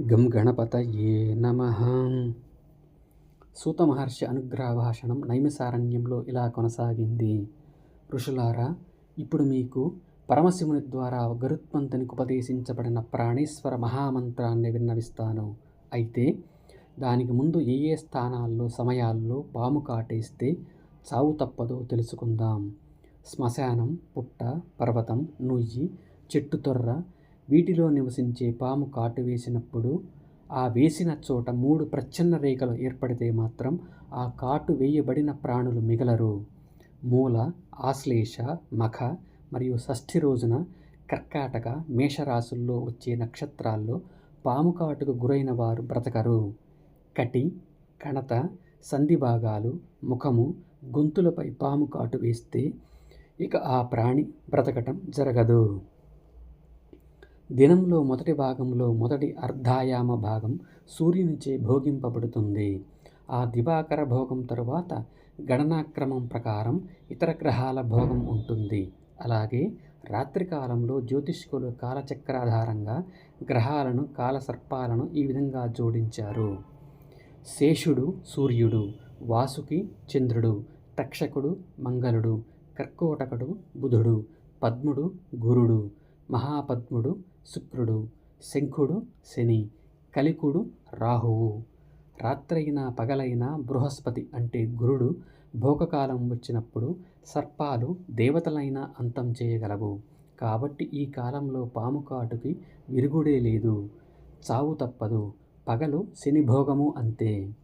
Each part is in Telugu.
గం గణపతయే నమ. సూత మహర్షి అనుగ్రహ భాషణం నైమిసారణ్యంలో ఇలా కొనసాగింది. ఋషులారా ఇప్పుడు మీకు పరమశివుని ద్వారా గరుత్మంతునికి ఉపదేశించబడిన ప్రాణేశ్వర మహామంత్రాన్ని విన్నవిస్తాను. అయితే దానికి ముందు ఏ ఏ స్థానాల్లో సమయాల్లో పాము కాటేస్తే చావు తప్పదో తెలుసుకుందాం. శ్మశానం పుట్ట పర్వతం నుయ్యి చెట్టు తొర్ర వీటిలో నివసించే పాము కాటు వేసినప్పుడు ఆ వేసిన చోట మూడు ప్రచ్ఛన్న రేఖలు ఏర్పడితే మాత్రం ఆ కాటు వేయబడిన ప్రాణులు మిగలరు. మూల ఆశ్లేష మఖ మరియు షష్ఠి రోజున కర్కాటక మేషరాశుల్లో వచ్చే నక్షత్రాల్లో పాము కాటుకు గురైన వారు బ్రతకరు. కటి కణత సంధి భాగాలు ముఖము గొంతులపై పాము కాటు వేస్తే ఇక ఆ ప్రాణి బ్రతకటం జరగదు. దినంలో మొదటి భాగంలో మొదటి అర్ధాయామ భాగం సూర్యునిచే భోగింపబడుతుంది. ఆ దివాకర భోగం తరువాత గణనాక్రమం ప్రకారం ఇతర గ్రహాల భోగం ఉంటుంది. అలాగే రాత్రికాలంలో జ్యోతిష్కులు కాలచక్రాధారంగా గ్రహాలను కాలసర్పాలను ఈ విధంగా జోడించారు. శేషుడు సూర్యుడు వాసుకి చంద్రుడు తక్షకుడు మంగళుడు కర్కోటకుడు బుధుడు పద్ముడు గురుడు మహాపద్ముడు శుక్రుడు శంఖుడు శని కలికుడు రాహువు. రాత్రైనా పగలైనా బృహస్పతి అంటే గురుడు భోగకాలం వచ్చినప్పుడు సర్పాలు దేవతలైనా అంతం చేయగలవు. కాబట్టి ఈ కాలంలో పాము కాటుకి విరుగుడే లేదు. చావు తప్పదు. పగలు శని భోగము అంతే.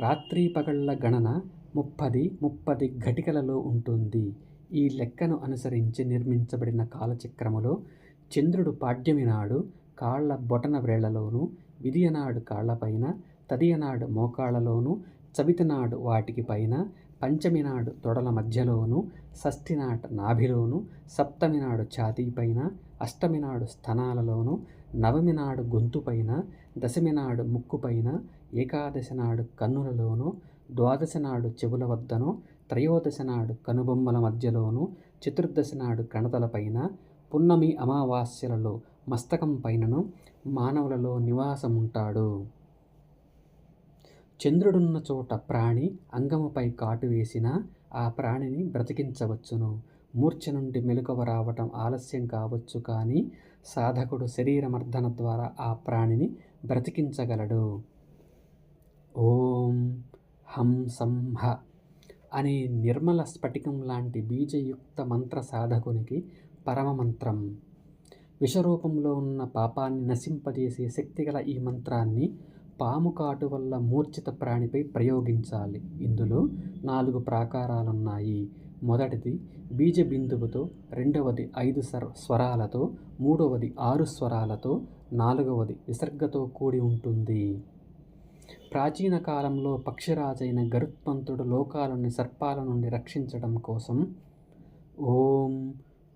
రాత్రి పగళ్ళ గణన ముప్పది ముప్పది ఘటికలలో ఉంటుంది. ఈ లెక్కను అనుసరించి నిర్మించబడిన కాలచక్రములో చంద్రుడు పాడ్యమి నాడు కాళ్ళ బొటన వ్రేళ్ళలోనూ విధియనాడు కాళ్ళపైన తదియనాడు మోకాళ్ళలోనూ చవితినాడు వాటికి పైన పంచమి నాడు తొడల మధ్యలోను షష్ఠి నాట నాభిలోను సప్తమి నాడు ఛాతీ పైన అష్టమి నాడు స్థనాలలోను నవమి నాడు గొంతుపైన దశమి నాడు ముక్కుపైన ఏకాదశి నాడు కన్నులలోను ద్వాదశి నాడు చెవుల వద్దను త్రయోదశి నాడు కనుబొమ్మల మధ్యలోను చతుర్దశి నాడు కణతలపైన పున్నమి అమావాస్యలలో మస్తకం పైనను మానవులలో నివాసముంటాడు. చంద్రుడున్న చోట ప్రాణి అంగముపై కాటు వేసినా ఆ ప్రాణిని బ్రతికించవచ్చును. మూర్ఛ నుండి మెలకువ రావటం ఆలస్యం కావచ్చు కానీ సాధకుడు శరీరమర్ధన ద్వారా ఆ ప్రాణిని బ్రతికించగలడు. ఓం హం సం అనే నిర్మల స్ఫటికం లాంటి బీజయుక్త మంత్ర సాధకునికి పరమమంత్రం. విషరూపంలో ఉన్న పాపాన్ని నశింపజేసే శక్తిగల ఈ మంత్రాన్ని పాము కాటు వల్ల మూర్ఛిత ప్రాణిపై ప్రయోగించాలి. ఇందులో నాలుగు ప్రాకారాలున్నాయి. మొదటిది బీజ బిందువుతో రెండవది ఐదు స్వర స్వరాలతో మూడవది ఆరు స్వరాలతో నాలుగవది విసర్గతో కూడి ఉంటుంది. ప్రాచీన కాలంలో పక్షిరాజైన గరుత్మంతుడు లోకాలని సర్పాల నుండి రక్షించడం కోసం ఓం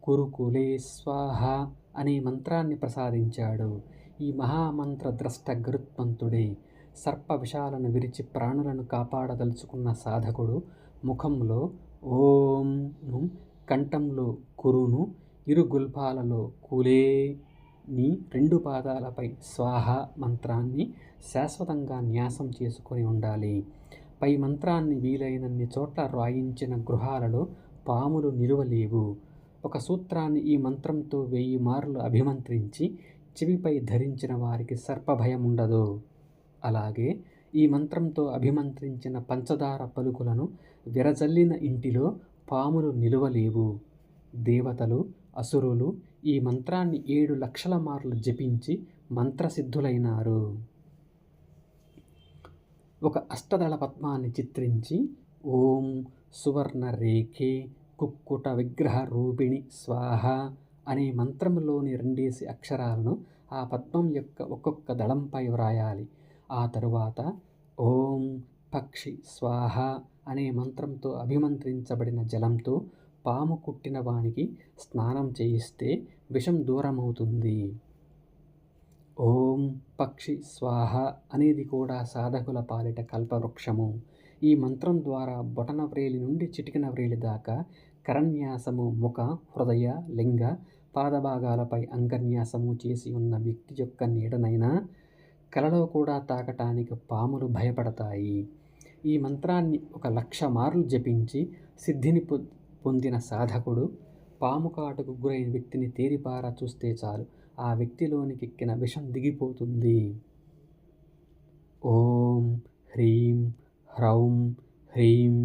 కురుకులే స్వాహ అనే మంత్రాన్ని ప్రసాదించాడు. ఈ మహామంత్ర ద్రష్ట గరుత్మంతుడే సర్ప విషాలను విరిచి ప్రాణులను కాపాడదలుచుకున్న సాధకుడు ముఖంలో ఓంను కంఠంలో కురును ఇరు గుల్పాలలో కులేని రెండు పాదాలపై స్వాహ మంత్రాన్ని శాశ్వతంగా న్యాసం చేసుకొని ఉండాలి. పై మంత్రాన్ని వీలైనన్ని చోట్ల రాయించిన గృహాలలో పాములు నిలువలేవు. ఒక సూత్రాన్ని ఈ మంత్రంతో వెయ్యి మార్లు అభిమంత్రించి చెవిపై ధరించిన వారికి సర్పభయం ఉండదు అలాగే ఈ మంత్రంతో అభిమంత్రించిన పంచదార పలుకులను విరజల్లిన ఇంటిలో పాములు నిలువలేవు. దేవతలు అసురులు ఈ మంత్రాన్ని ఏడు లక్షల మార్లు జపించి మంత్రసిద్ధులైనారు. ఒక అష్టదళ పద్మాన్ని చిత్రించి ఓం సువర్ణ రేఖే కుక్కుట విగ్రహ రూపిణి స్వాహ అనే మంత్రంలోని రెండేసి అక్షరాలను ఆ పద్మం యొక్క ఒక్కొక్క దళంపై వ్రాయాలి. ఆ తరువాత ఓం పక్షి స్వాహ అనే మంత్రంతో అభిమంత్రించబడిన జలంతో పాము కుట్టిన వానికి స్నానం చేయిస్తే విషం దూరమవుతుంది. ఓం పక్షి స్వాహ అనేది కూడా సాధకుల పాలిట కల్పవృక్షము. ఈ మంత్రం ద్వారా బొటన వ్రేలి నుండి చిటికిన వ్రేలి దాకా కరన్యాసము ముఖ హృదయ లింగ పాదభాగాలపై అంగన్యాసము చేసి ఉన్న వ్యక్తి యొక్క నీడనైనా కలలో కూడా తాకటానికి పాములు భయపడతాయి. ఈ మంత్రాన్ని ఒక లక్ష మార్లు జపించి సిద్ధిని పొందిన సాధకుడు పాము కాటుకు గురైన వ్యక్తిని తేరిపారా చూస్తే చాలు. ఆ వ్యక్తిలోనికి ఎక్కిన విషం దిగిపోతుంది. ఓం హ్రీం హ్రౌం హ్రీం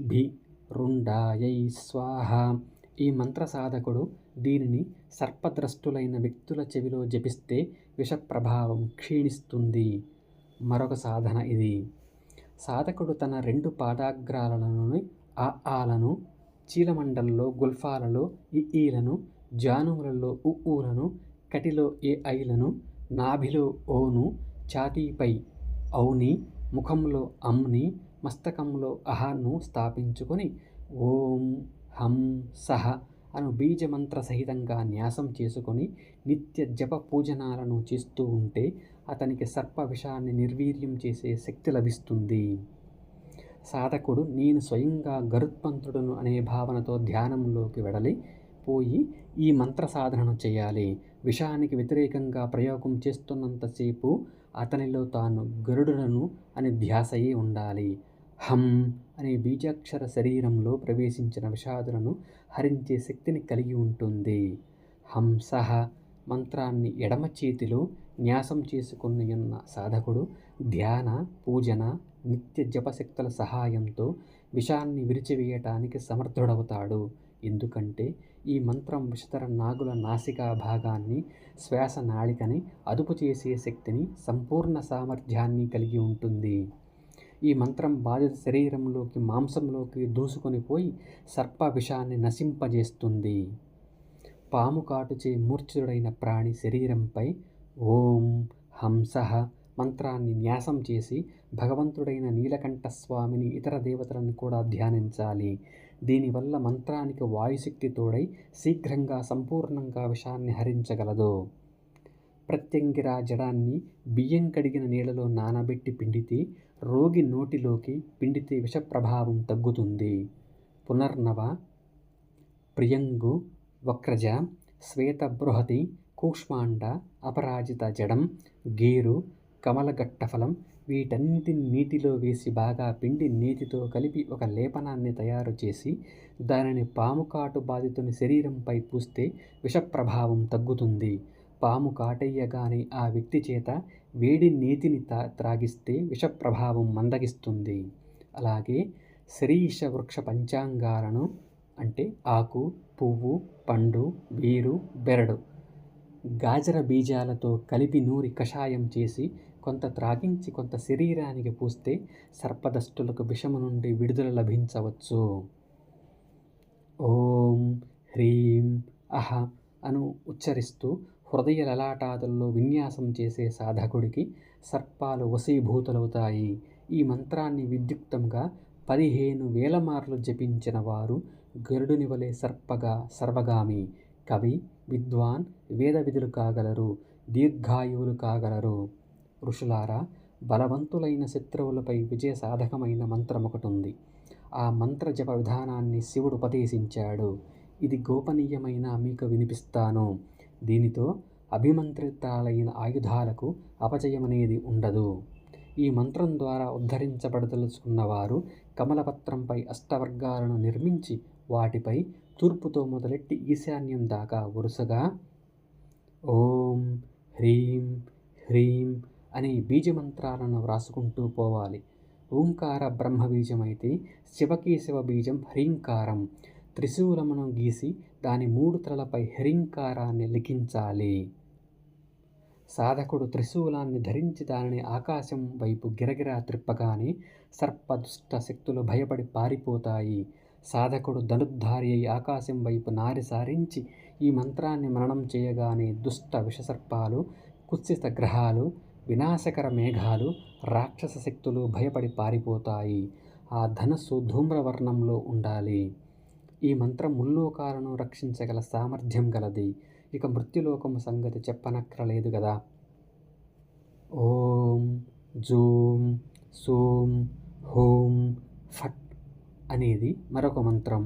భీ రుండాయై స్వాహ. ఈ మంత్ర సాధకుడు దీనిని సర్పద్రష్టులైన వ్యక్తుల చెవిలో జపిస్తే విషప్రభావం క్షీణిస్తుంది. మరొక సాధన ఇది. సాధకుడు తన రెండు పాదాగ్రాలను ఆ ఆలను చీలమండల్లో గుల్ఫాలలో ఈలను జానుములలో ఉలను కటిలో ఏ ఐలను నాభిలో ఓను ఛాతీపై ఔని ముఖంలో అమ్ని మస్తకంలో అహను స్థాపించుకొని ఓం హం సహ అను బీజమంత్ర సహితంగా న్యాసం చేసుకొని నిత్య జప పూజనాలను చేస్తూ ఉంటే అతనికి సర్ప విషాన్ని నిర్వీర్యం చేసే శక్తి లభిస్తుంది. సాధకుడు నేను స్వయంగా గరుత్మంతుడును అనే భావనతో ధ్యానంలోకి వెడలి పోయి ఈ మంత్ర సాధనను చేయాలి. విషానికి వ్యతిరేకంగా ప్రయోగం చేస్తున్నంతసేపు అతనిలో తాను గరుడులను అని ధ్యాసయే ఉండాలి. హం అనే బీజాక్షర శరీరంలో ప్రవేశించిన విషాదులను హరించే శక్తిని కలిగి ఉంటుంది. హంసహ మంత్రాన్ని ఎడమ చేతిలో న్యాసం చేసుకుని ఉన్న సాధకుడు ధ్యాన పూజన నిత్య జపశక్తుల సహాయంతో విషాన్ని విరిచివేయటానికి సమర్థుడవుతాడు. ఎందుకంటే ఈ మంత్రం విషతర నాగుల నాసికా భాగాన్ని శ్వాస నాళికని అదుపు చేసే శక్తిని సంపూర్ణ సామర్థ్యాన్ని కలిగి ఉంటుంది. ఈ మంత్రం బాధిత శరీరంలోకి మాంసంలోకి దూసుకొని పోయి సర్ప విషాన్ని నశింపజేస్తుంది. పాము కాటుచే మూర్ఛుడైన ప్రాణి శరీరంపై ఓం హంసః మంత్రాన్ని న్యాసం చేసి భగవంతుడైన నీలకంఠస్వామిని ఇతర దేవతలను కూడా ధ్యానించాలి. దీనివల్ల మంత్రానికి వాయుశక్తి తోడై శీఘ్రంగా సంపూర్ణంగా విషాన్ని హరించగలదు. ప్రత్యంగిరా జడాన్ని బియ్యం కడిగిన నీళ్ళలో నానబెట్టి పిండితే రోగి నోటిలోకి పిండితే విష ప్రభావం తగ్గుతుంది. పునర్నవ ప్రియంగు వక్రజ శ్వేతబృహతి కూష్మాండ అపరాజిత జడం గేరు కమలగట్టఫలం వీటన్నిటిని నీటిలో వేసి బాగా పిండి నీటితో కలిపి ఒక లేపనాన్ని తయారు చేసి దానిని పాము కాటు బాధితుని శరీరంపై పూస్తే విషప్రభావం తగ్గుతుంది. పాము కాటయ్యగానే ఆ వ్యక్తి చేత వేడి నీతిని తా త్రాగిస్తే విషప్రభావం మందగిస్తుంది. అలాగే శరీష వృక్ష పంచాంగాలను అంటే ఆకు పువ్వు పండు బీరు బెరడు గాజర బీజాలతో కలిపి నూరి కషాయం చేసి కొంత త్రాగించి కొంత శరీరానికి పూస్తే సర్పదష్టులకు విషము నుండి విడుదల లభించవచ్చు. ఓం హ్రీం అహ అను ఉచ్చరిస్తూ హృదయ లలాటాదుల్లో విన్యాసం చేసే సాధకుడికి సర్పాలు వశీభూతులవుతాయి. ఈ మంత్రాన్ని విద్యుక్తంగా పదిహేను వేల మార్లు జపించిన వారు గరుడుని వలె సర్పగా సర్వగామి కవి విద్వాన్ వేద విధులు కాగలరు దీర్ఘాయువులు కాగలరు. ఋషులారా బలవంతులైన శత్రువులపై విజయ సాధకమైన మంత్రం ఒకటి ఉంది ఆ మంత్ర జప విధానాన్ని శివుడు ఉపదేశించాడు. ఇది గోపనీయమైన మీకు వినిపిస్తాను. దీనితో అభిమంత్రితాలైన ఆయుధాలకు అపజయమనేది ఉండదు. ఈ మంత్రం ద్వారా ఉద్ధరించబడదలుచుకున్నవారు కమలపత్రంపై అష్టవర్గాలను నిర్మించి వాటిపై తూర్పుతో మొదలెట్టి ఈశాన్యం దాకా వరుసగా ఓం హ్రీం హ్రీం అనే బీజమంత్రాలను వ్రాసుకుంటూ పోవాలి. ఓంకార బ్రహ్మబీజమైతే శివకేశవ బీజం హ్రీంకారం. త్రిశూలమును గీసి దాని మూడు తలపై హ్రీంకారాన్ని లిఖించాలి. సాధకుడు త్రిశూలాన్ని ధరించి దానిని ఆకాశం వైపు గిరగిరా త్రిప్పగానే సర్పదుష్ట శక్తులు భయపడి పారిపోతాయి. సాధకుడు ధనుద్ధారి అయి ఆకాశం వైపు నారి సారించి ఈ మంత్రాన్ని మననం చేయగానే దుష్ట విషసర్పాలు కుత్సిత గ్రహాలు వినాశకర మేఘాలు రాక్షస శక్తులు భయపడి పారిపోతాయి. ఆ ధనస్సు ధూమ్రవర్ణంలో ఉండాలి. ఈ మంత్రం ముల్లోకాలను రక్షించగల సామర్థ్యం గలది. ఇక మృత్యులోకము సంగతి చెప్పనక్కరలేదు కదా ఓం జూం సోం హోం ఫట్ అనేది మరొక మంత్రం.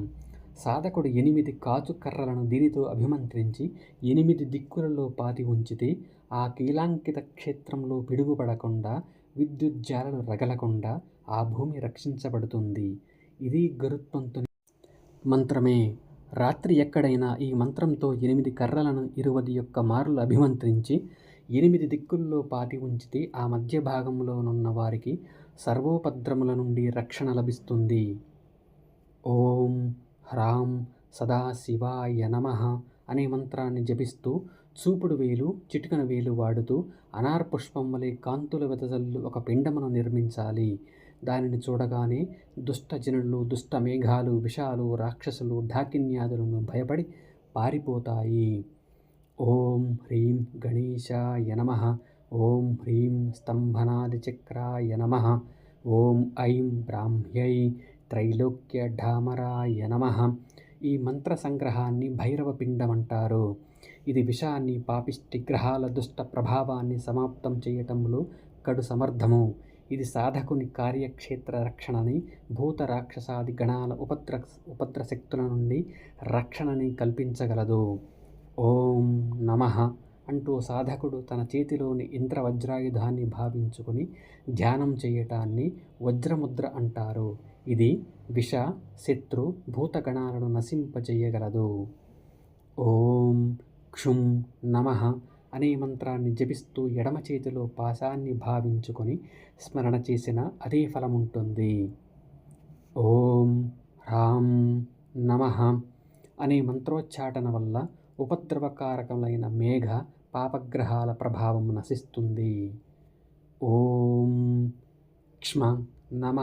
సాధకుడు ఎనిమిది కాచు కర్రలను దీనితో అభిమంత్రించి ఎనిమిది దిక్కులలో పాతి ఉంచితే ఆ కీలాంకిత క్షేత్రంలో పిడుగుపడకుండా విద్యుజ్జాలలు రగలకుండా ఆ భూమి రక్షించబడుతుంది. ఇది గరుత్మంతుని మంత్రమే. రాత్రి ఎక్కడైనా ఈ మంత్రంతో ఎనిమిది కర్రలను ఇరువది యొక్క మార్లు అభిమంత్రించి ఎనిమిది దిక్కుల్లో పాతి ఉంచితే ఆ మధ్య భాగంలోనున్న వారికి సర్వోపద్రముల నుండి రక్షణ లభిస్తుంది. ఓం హ్రాం సదాశివాయ నమ అనే మంత్రాన్ని జపిస్తూ చూపుడు వేలు చిటికన వేలు వాడుతూ అనార్పుష్పం వలె కాంతుల వెదజల్లు ఒక పిండమును నిర్మించాలి. దానిని చూడగానే దుష్టజనులు దుష్ట మేఘాలు విషాలు రాక్షసులు ఢాకిన్యాదులను భయపడి పారిపోతాయి. ఓం హ్రీం గణేశాయ నమ. ఓం హ్రీం స్తంభనాదిచక్రాయ నమ. ఓం ఐం బ్రాహ్మ్యై త్రైలోక్యఢామరాయ నమ. ఈ మంత్ర సంగ్రహాన్ని భైరవ పిండం అంటారు. ఇది విషాన్ని పాపిష్టి గ్రహాల దుష్ట ప్రభావాన్ని సమాప్తం చేయటంలో కడు సమర్థము. ఇది సాధకుని కార్యక్షేత్ర రక్షణని భూత రాక్షసాది గణాల ఉపద్ర ఉపద్రశక్తుల నుండి రక్షణని కల్పించగలదు. ఓం నమ అంటూ సాధకుడు తన చేతిలోని ఇంద్ర వజ్రాయుధాన్ని భావించుకుని ధ్యానం చేయటాన్ని వజ్రముద్ర అంటారు. ఇది విష శత్రు భూతగణాలను నశింపజేయగలదు. ఓం క్షుం నమ అనే మంత్రాన్ని జపిస్తూ ఎడమ చేతిలో పాశాన్ని భావించుకొని స్మరణ చేసిన అదే ఫలముంటుంది. ఓం రామ్ నమ అనే మంత్రోచ్చాటన వల్ల ఉపద్రవకారకములైన మేఘ పాపగ్రహాల ప్రభావం నశిస్తుంది. ఓం క్ష్మ నమ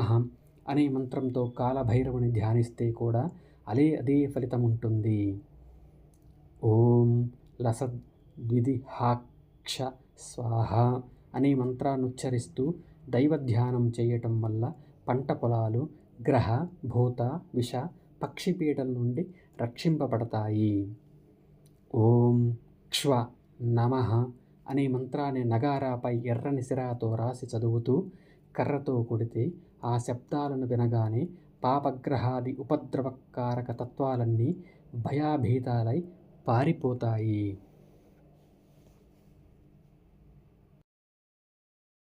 అనే మంత్రంతో కాలభైరవుని ధ్యానిస్తే కూడా అదే అదే ఫలితం ఉంటుంది ఓం లసద్ ద్విదిహాక్ష స్వాహ అనే మంత్రాన్నుచ్చరిస్తూ దైవ ధ్యానం చేయటం వల్ల పంట పొలాలు గ్రహ భూత విష పక్షిపీటల నుండి రక్షింపబడతాయి. ఓం క్ష్వ నమ అనే మంత్రాన్ని నగారాపై ఎర్రని సిరాతో రాసి చదువుతూ కర్రతో కొడితే ఆ శబ్దాలను వినగానే పాపగ్రహాది ఉపద్రవకారక తత్వాలన్నీ భయాభీతాలై పారిపోతాయి.